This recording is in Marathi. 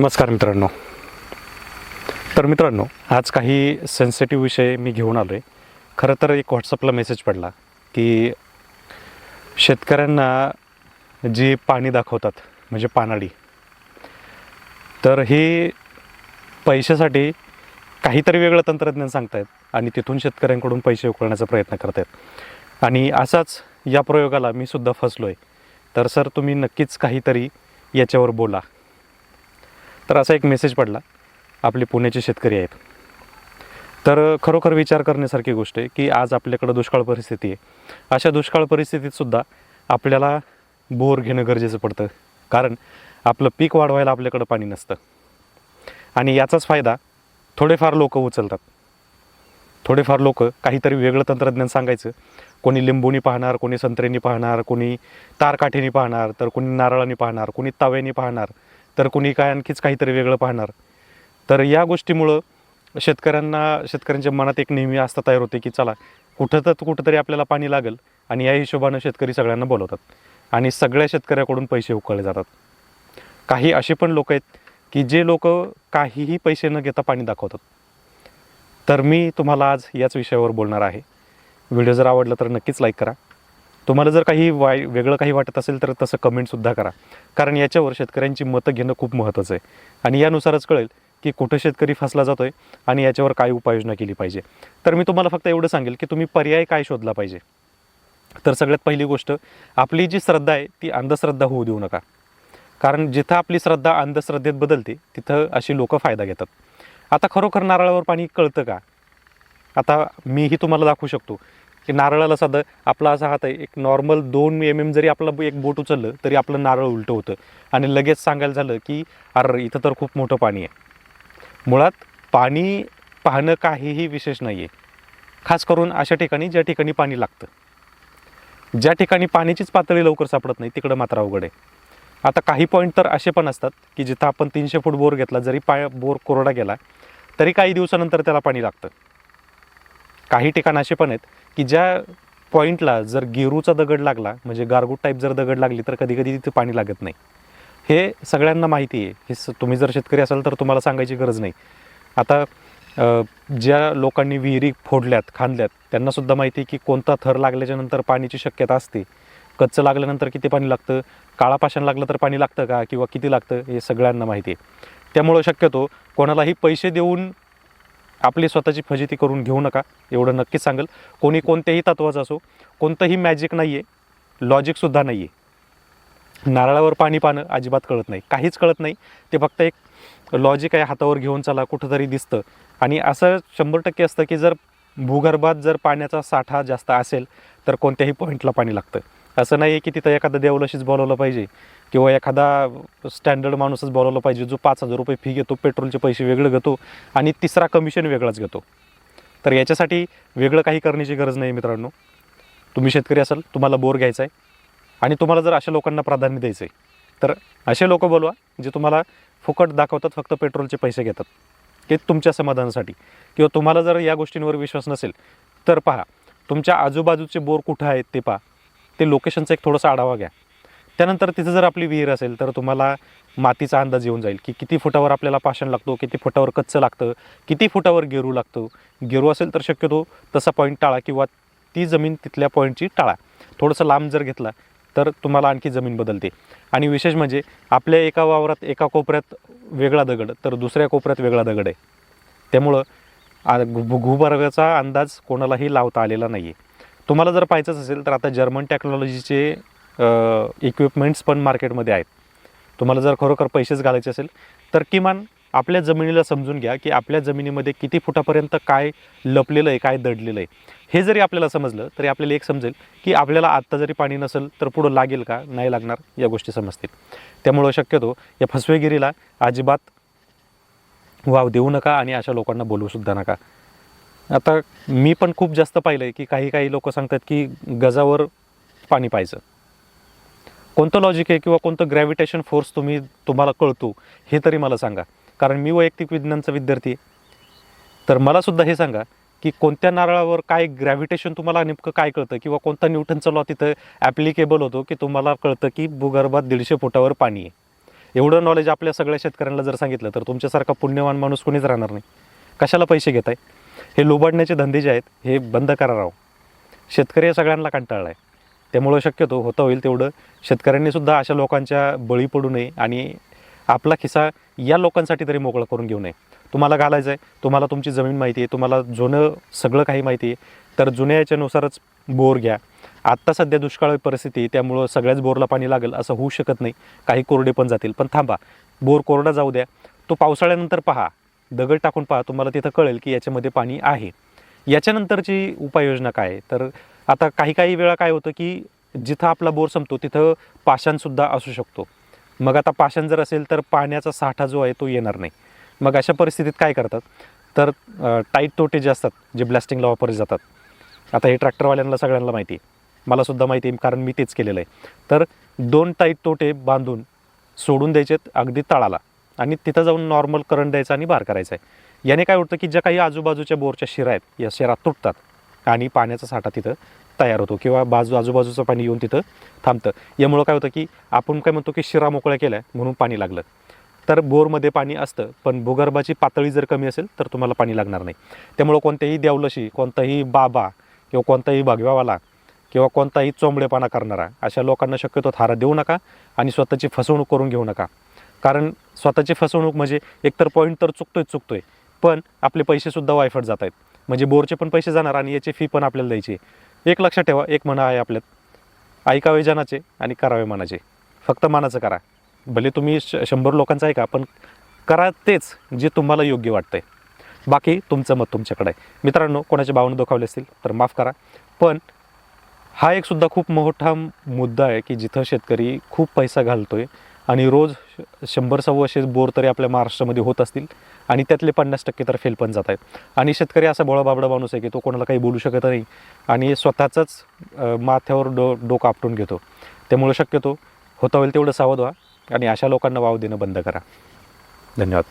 नमस्कार मित्रांनो. तर मित्रांनो आज काही सेन्सिटिव्ह विषय मी घेऊन आलो आहे खरं तर एक व्हॉट्सअपला मेसेज पडला की शेतकऱ्यांना जी पाणी दाखवतात म्हणजे पानाडी तर हे पैशासाठी काहीतरी वेगळं तंत्रज्ञान सांगतायत आणि तिथून शेतकऱ्यांकडून पैसे उकळण्याचा प्रयत्न करतायत. आणि असाच या प्रयोगाला मी सुद्धा फसलो आहे तर सर तुम्ही नक्कीच काहीतरी याच्यावर बोला. तर असा एक मेसेज पडला. आपले पुण्याचे शेतकरी आहेत. तर खरोखर विचार करण्यासारखी गोष्ट आहे की आज आपल्याकडं दुष्काळ परिस्थिती आहे. अशा दुष्काळ परिस्थितीतसुद्धा आपल्याला बोर घेणं गरजेचं पडतं. कारण आपलं पीक वाढवायला आपल्याकडं पाणी नसतं. आणि याचाच फायदा थोडेफार लोक उचलतात. थोडेफार लोक काहीतरी वेगळं तंत्रज्ञान सांगायचं. कोणी लिंबूनी पाहणार कोणी संत्र्यांनी पाहणार कोणी तारकाठीनी पाहणार तर कोणी नारळाने पाहणार कोणी तव्याने पाहणार. तर कोणी काय आणखीच काहीतरी वेगळं पाहणार. तर या गोष्टीमुळं शेतकऱ्यांना शेतकऱ्यांच्या मनात एक नेहमी आस्था तयार होते की चला कुठं तर कुठंतरी आपल्याला पाणी लागेल आणि या हिशोबानं शेतकरी सगळ्यांना बोलवतात आणि सगळ्या शेतकऱ्याकडून पैसे उकळले जातात. काही असे पण लोक आहेत की जे लोक काहीही पैसे न घेता पाणी दाखवतात. तर मी तुम्हाला आज याच विषयावर बोलणार आहे. व्हिडिओ जर आवडला तर नक्कीच लाईक करा. तुम्हाला जर काही वाय वेगळं काही वाटत असेल तर तसं कमेंटसुद्धा करा. कारण याच्यावर शेतकऱ्यांची मतं घेणं खूप महत्त्वाचं आहे. आणि यानुसारच कळेल की कुठं शेतकरी फसला जातो आहे आणि याच्यावर काय उपाययोजना केली पाहिजे. तर मी तुम्हाला फक्त एवढं सांगेल की तुम्ही पर्याय काय शोधला पाहिजे. तर सगळ्यात पहिली गोष्ट आपली जी श्रद्धा आहे ती अंधश्रद्धा होऊ देऊ नका. कारण जिथं आपली श्रद्धा अंधश्रद्धेत बदलते तिथं अशी लोकं फायदा घेतात. आता खरोखर नारळावर पाणी कळतं का? आता मीही तुम्हाला दाखवू शकतो. की नारळाला साधं आपला असा हात आहे एक नॉर्मल दोन एम एम जरी आपलं एक बोट उचललं तरी आपलं नारळ उलटं होतं. आणि लगेच सांगायला झालं की अरे इथं तर खूप मोठं पाणी आहे. मुळात पाणी पाहणं काहीही विशेष नाही आहे खास करून अशा ठिकाणी ज्या ठिकाणी पाणी लागतं. ज्या ठिकाणी पाण्याचीच पातळी लवकर सापडत नाही तिकडं मात्र अवघड आहे. आता काही पॉईंट तर असे पण असतात की जिथं आपण तीनशे फूट बोर घेतला जरी पाय बोर कोरडा गेला तरी काही दिवसानंतर त्याला पाणी लागतं. काही ठिकाण असे पण आहेत की ज्या पॉईंटला जर गेरूचा दगड लागला म्हणजे गारगूट टाईप जर दगड लागली तर कधी कधी तिथे पाणी लागत नाही. हे सगळ्यांना माहिती आहे. हे स तुम्ही जर शेतकरी असाल तर तुम्हाला सांगायची गरज नाही. आता ज्या लोकांनी विहिरी फोडल्यात खांदल्यात त्यांनासुद्धा माहिती आहे की कोणता थर लागल्याच्यानंतर पाण्याची शक्यता असते. कच्चं लागल्यानंतर किती पाणी लागतं? काळा पाषाण लागलं तर पाणी लागतं का? किंवा किती लागतं? हे सगळ्यांना माहिती आहे. त्यामुळं शक्यतो कोणालाही पैसे देऊन आपली स्वतःची फजिती करून घेऊ नका एवढं नक्कीच सांगेल. कोणी कोणत्याही तत्वाचं असो कोणतंही मॅजिक नाही आहे लॉजिकसुद्धा नाही आहे नारळावर पाणी पानं अजिबात कळत नाही. काहीच कळत नाही. ते फक्त एक लॉजिक आहे हातावर घेऊन चला कुठंतरी दिसतं. आणि असं शंभर टक्के असतं की जर भूगर्भात जर पाण्याचा साठा जास्त असेल तर कोणत्याही पॉईंटला पाणी लागतं. असं नाही आहे की तिथं एखादा देवलशीच बोलवलं पाहिजे किंवा एखादा स्टँडर्ड माणूसच बोलवला पाहिजे जो पाच हजार रुपये फी घेतो पेट्रोलचे पैसे वेगळं घेतो आणि तिसरा कमिशन वेगळाच घेतो. तर याच्यासाठी वेगळं काही करण्याची गरज नाही मित्रांनो. तुम्ही शेतकरी असाल तुम्हाला बोर घ्यायचा आहे आणि तुम्हाला जर अशा लोकांना प्राधान्य द्यायचं आहे तर असे लोक बोलवा जे तुम्हाला फुकट दाखवतात फक्त पेट्रोलचे पैसे घेतात. ते तुमच्या समाधानासाठी. किंवा तुम्हाला जर या गोष्टींवर विश्वास नसेल तर पहा तुमच्या आजूबाजूचे बोर कुठं आहेत ते पहा. ते लोकेशनचा एक थोडासा आढावा घ्या. त्यानंतर तिथं जर आपली विहीर असेल तर तुम्हाला मातीचा अंदाज येऊन जाईल की किती फुटावर आपल्याला पाषाण लागतो किती फुटावर कच्चं लागतं किती फुटावर गेरू लागतं. गेरू असेल तर शक्यतो तसा पॉईंट टाळा किंवा ती जमीन तिथल्या पॉईंटची टाळा. थोडंसं लांब जर घेतला तर तुम्हाला आणखी जमीन बदलते. आणि विशेष म्हणजे आपल्या एका वावरात एका कोपऱ्यात वेगळा दगड तर दुसऱ्या कोपऱ्यात वेगळा दगड आहे. त्यामुळं आ- भूभागाचा अंदाज कोणालाही लावता आलेला नाही आहे तुम्हाला जर पाहायचंच असेल तर आता जर्मन टेक्नॉलॉजीचे इक्विपमेंट्स पण मार्केटमध्ये आहेत. तुम्हाला जर खरोखर पैसेच घालायचे असेल तर किमान आपल्या जमिनीला समजून घ्या की आपल्या जमिनीमध्ये किती फुटापर्यंत काय लपलेलं आहे काय दडलेलं आहे. हे जरी आपल्याला समजलं तरी आपल्याला एक समजेल की आपल्याला आत्ता जरी पाणी नसेल तर पुढं लागेल का नाही लागणार या गोष्टी समजतील. त्यामुळं शक्यतो या फसवेगिरीला अजिबात वाव देऊ नका आणि अशा लोकांना बोलवूसुद्धा नका. आता मी पण खूप जास्त पाहिलं आहे की काही काही लोक सांगतात की गजावर पाणी पाहायचं. कोणतं लॉजिक आहे किंवा कोणतं ग्रॅव्हिटेशन फोर्स तुम्ही तुम्हाला कळतो हे तरी मला सांगा. कारण मी वैयक्तिक विज्ञानचा विद्यार्थी आहे. तर मला सुद्धा हे सांगा की कोणत्या नारळावर काय ग्रॅव्हिटेशन तुम्हाला नेमकं काय कळतं? किंवा कोणता न्यूटनचा लॉ तिथं ॲप्लिकेबल होतो की तुम्हाला कळतं की भूगर्भात दीडशे फुटावर पाणी आहे. एवढं नॉलेज आपल्या सगळ्या शेतकऱ्यांना जर सांगितलं तर तुमच्यासारखा पुण्यवान माणूस कोणीच राहणार नाही. कशाला पैसे घेताय? हे लोबाडण्याचे धंदे जे आहेत हे बंद करा राव. शेतकरी या सगळ्यांना कंटाळला आहे त्यामुळं शक्यतो होतं होईल तेवढं. शेतकऱ्यांनीसुद्धा अशा लोकांच्या बळी पडू नये आणि आपला खिसा या लोकांसाठी तरी मोकळा करून घेऊ नये. तुम्हाला घालायचं आहे तुम्हाला तुमची जमीन माहिती आहे तुम्हाला जुनं सगळं काही माहिती आहे तर जुन्या याच्यानुसारच बोर घ्या. आत्ता सध्या दुष्काळ परिस्थिती आहे, त्यामुळं सगळ्याच बोरला पाणी लागेल असं होऊ शकत नाही. काही कोरडे पण जातील. पण थांबा बोर कोरडा जाऊ द्या. तो पावसाळ्यानंतर पहा. दगड टाकून पहा तुम्हाला तिथं कळेल की याच्यामध्ये पाणी आहे. याच्यानंतरची उपाययोजना काय तर आता काही काही वेळा काय होतं की जिथं आपला बोर संपतो तिथं पाषाणसुद्धा असू शकतो. मग आता पाषाण जर असेल तर पाण्याचा साठा जो आहे तो येणार नाही. मग अशा परिस्थितीत काय करतात? तर टाईट तोटे जे असतात जे ब्लास्टिंगला वापरले जातात. आता हे ट्रॅक्टरवाल्यांना सगळ्यांना माहिती आहे. मलासुद्धा माहिती आहे कारण मी तेच केलेलं आहे. तर दोन टाईट तोटे बांधून सोडून द्यायचेत अगदी तळाला. आणि तिथं जाऊन नॉर्मल करंट द्यायचा आणि बार करायचा आहे. याने काय होतं की ज्या काही आजूबाजूच्या बोरच्या शिरा आहेत या शिरा तुटतात आणि पाण्याचा साठा तिथं तयार होतो किंवा बाजू आजूबाजूचं पाणी येऊन तिथं थांबतं. यामुळं काय होतं की आपण काय म्हणतो की शिरा मोकळ्या केल्या म्हणून पाणी लागलं. तर बोरमध्ये पाणी असतं पण भूगर्भाची पातळी जर कमी असेल तर तुम्हाला पाणी लागणार नाही. त्यामुळं कोणत्याही देवलशी कोणताही बाबा किंवा कोणताही भगव्यावाला किंवा कोणताही चोंबडेपणा करणारा अशा लोकांना शक्यतो थारा देऊ नका आणि स्वतःची फसवणूक करून घेऊ नका. कारण स्वतःची फसवणूक म्हणजे एकतर पॉईंट तर चुकतोय चुकतोय. पण आपले पैसेसुद्धा वायफट जात आहेत. म्हणजे बोरचे पण पैसे जाणार आणि याची फी पण आपल्याला द्यायची आहे. एक लक्षात ठेवा एक म्हणा आहे आपल्यात. ऐकावे जनाचे आणि करावे मनाचे. फक्त मनाचं करा. भले तुम्ही श शंभर लोकांचं ऐका पण करा तेच जे तुम्हाला योग्य वाटतंय. बाकी तुमचं मत तुमच्याकडे आहे. मित्रांनो कोणाचे भावना दुखावले असतील तर माफ करा. पण हा एक सुद्धा खूप मोठा मुद्दा आहे की जिथं शेतकरी खूप पैसा घालतोय आणि रोज श- शंभर सव्वाशे बोर तरी आपल्या महाराष्ट्रामध्ये होत असतील आणि त्यातले पन्नास टक्के तर फेल पण जात आहेत. आणि शेतकरी असा भोळा बाबडा माणूस आहे की तो कोणाला काही बोलू शकत नाही आणि स्वतःचाच माथ्यावर डो डोकं आपटून घेतो. त्यामुळं शक्यतो होता होईल तेवढं सावध व्हा आणि अशा लोकांना वाव देणं बंद करा. धन्यवाद.